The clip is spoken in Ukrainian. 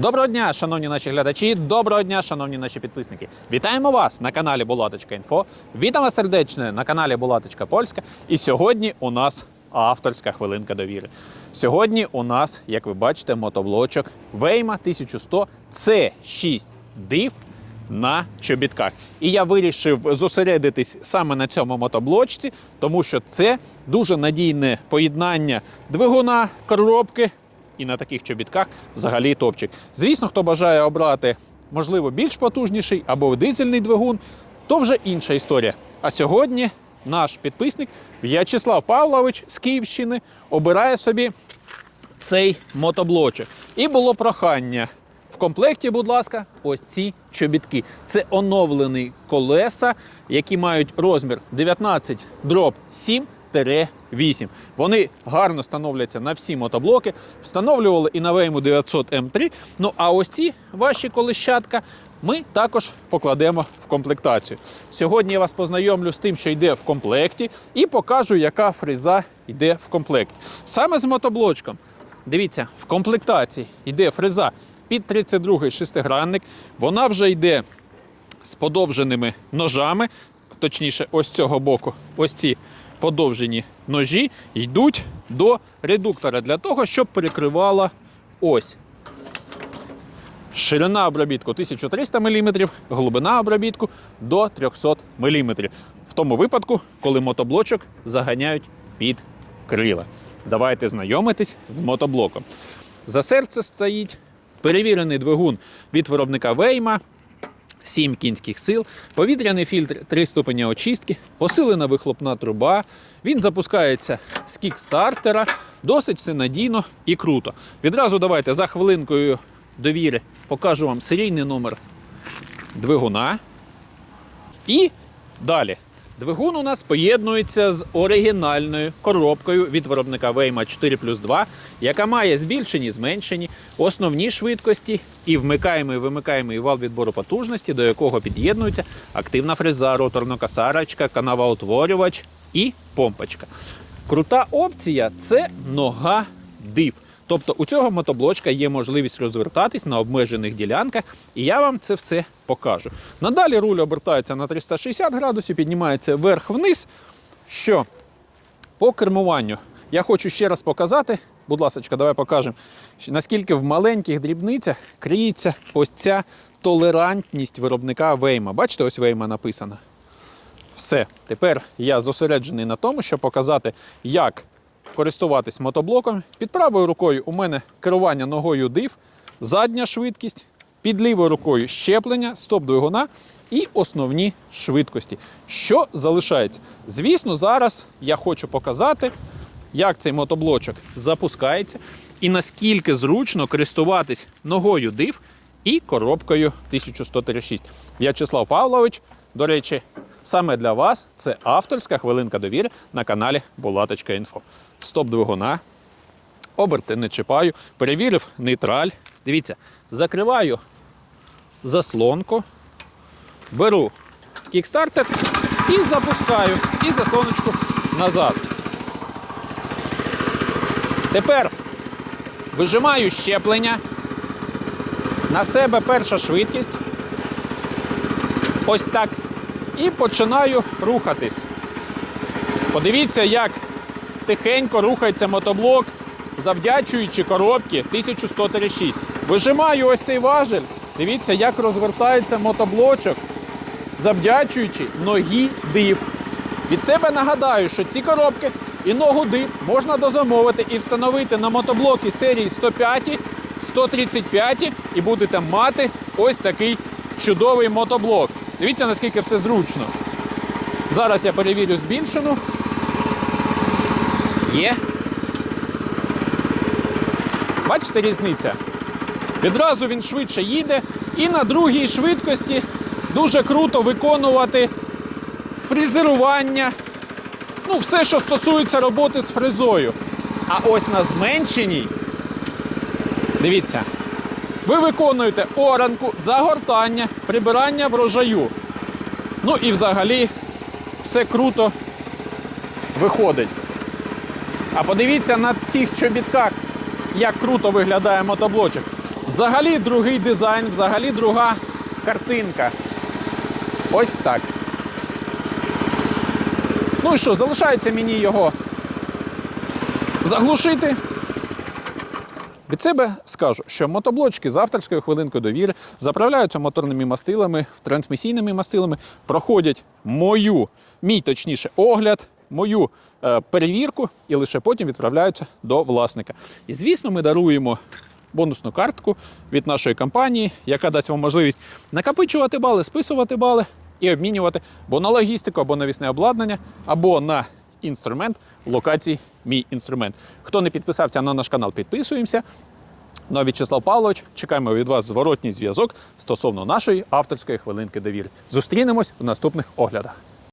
Доброго дня, шановні наші глядачі, доброго дня, шановні наші підписники. Вітаємо вас на каналі Булаточка.Інфо. Вітаємо сердечно на каналі Булаточка Польська. І сьогодні у нас авторська хвилинка довіри. Сьогодні у нас, як ви бачите, мотоблочок Вейма 1100 C6 див на чобітках. І я вирішив зосередитись саме на цьому мотоблочці, тому що це дуже надійне поєднання двигуна, коробки і на таких чобітках взагалі топчик. Звісно, хто бажає обрати, можливо, більш потужніший або дизельний двигун, то вже інша історія. А сьогодні наш підписник В'ячеслав Павлович з Київщини обирає собі цей мотоблочок. І було прохання. В комплекті, будь ласка, ось ці чобітки. Це оновлені колеса, які мають розмір 19 дроб 7 8. Вони гарно становляться на всі мотоблоки. Встановлювали і на Вейму 900 М3. Ну а ось ці ваші колещатка ми також покладемо в комплектацію. Сьогодні я вас познайомлю з тим, що йде в комплекті, і покажу, яка фреза йде в комплекті. Саме з мотоблочком. Дивіться, в комплектації йде фреза під 32-й шестигранник. Вона вже йде з подовженими ножами, точніше, ось цього боку, ось ці подовжені ножі йдуть до редуктора для того, щоб перекривала ось. Ширина обробітку 1300 мм, глибина обробітку до 300 мм. В тому випадку, коли мотоблочок заганяють під крила. Давайте знайомитись з мотоблоком. За серце стоїть перевірений двигун від виробника Вейма. 7 кінських сил, повітряний фільтр 3 ступеня очистки, посилена вихлопна труба. Він запускається з кікстартера, досить все надійно і круто. Відразу давайте за хвилинкою довіри покажу вам серійний номер двигуна. І далі. Двигун у нас поєднується з оригінальною коробкою від виробника Вейма 4 плюс 2, яка має збільшені, зменшені, основні швидкості і вмикаємий вимикаємий вал відбору потужності, до якого під'єднується активна фреза, роторно-касарочка, канавоутворювач і помпочка. Крута опція це нога див. Тобто у цього мотоблочка є можливість розвертатись на обмежених ділянках, і я вам це все покажу. Надалі руль обертається на 360 градусів, піднімається вверх-вниз. Що по кермуванню я хочу ще раз показати, будь ласка, давай покажемо, наскільки в маленьких дрібницях криється ось ця толерантність виробника Вейма. Бачите, ось Вейма написано. Все, тепер я зосереджений на тому, щоб показати, як користуватись мотоблоком. Під правою рукою у мене керування ногою див, задня швидкість, під лівою рукою щеплення, стоп двигуна і основні швидкості. Що залишається? Звісно, зараз я хочу показати, як цей мотоблочок запускається і наскільки зручно користуватись ногою див і коробкою 1136. В'ячеслав Павлович, до речі, саме для вас це авторська хвилинка довіри на каналі Булаточка.Інфо. Стоп двигуна, оберти не чіпаю, перевірив нейтраль. Дивіться, закриваю заслонку, беру кікстартер і запускаю і заслоночку назад. Тепер вижимаю щеплення. На себе перша швидкість. Ось так. І починаю рухатись. Подивіться, як тихенько рухається мотоблок, завдячуючи коробки 1136. Вижимаю ось цей важель. Дивіться, як розвертається мотоблочок, завдячуючи ногі див. Від себе нагадаю, що ці коробки і ногу див можна дозамовити і встановити на мотоблоки серії 105, 135 і будете мати ось такий чудовий мотоблок. Дивіться, наскільки все зручно. Зараз я перевірю збільшену. Є. Бачите різниця? Відразу він швидше їде і на другій швидкості дуже круто виконувати фрезерування. Ну, все, що стосується роботи з фрезою. А ось на зменшеній, дивіться, ви виконуєте оранку, загортання, прибирання врожаю. Ну і взагалі все круто виходить. А подивіться на цих чобітках, як круто виглядає мотоблочок. Взагалі другий дизайн, взагалі друга картинка. Ось так. Ну і що, залишається мені його заглушити. Від себе скажу, що мотоблочки з авторською хвилинкою довіри заправляються моторними мастилами, трансмісійними мастилами, проходять мою, мій точніше, огляд, мою е, перевірку і лише потім відправляються до власника. І звісно, ми даруємо бонусну картку від нашої компанії, яка дасть вам можливість накопичувати бали, списувати бали і обмінювати або на логістику, або на вісне обладнання, або на інструмент локації Мій інструмент. Хто не підписався на наш канал, підписуємося. Ну а В'ячеслав Павлович, чекаємо від вас зворотній зв'язок стосовно нашої авторської хвилинки довіри. Зустрінемось у наступних оглядах.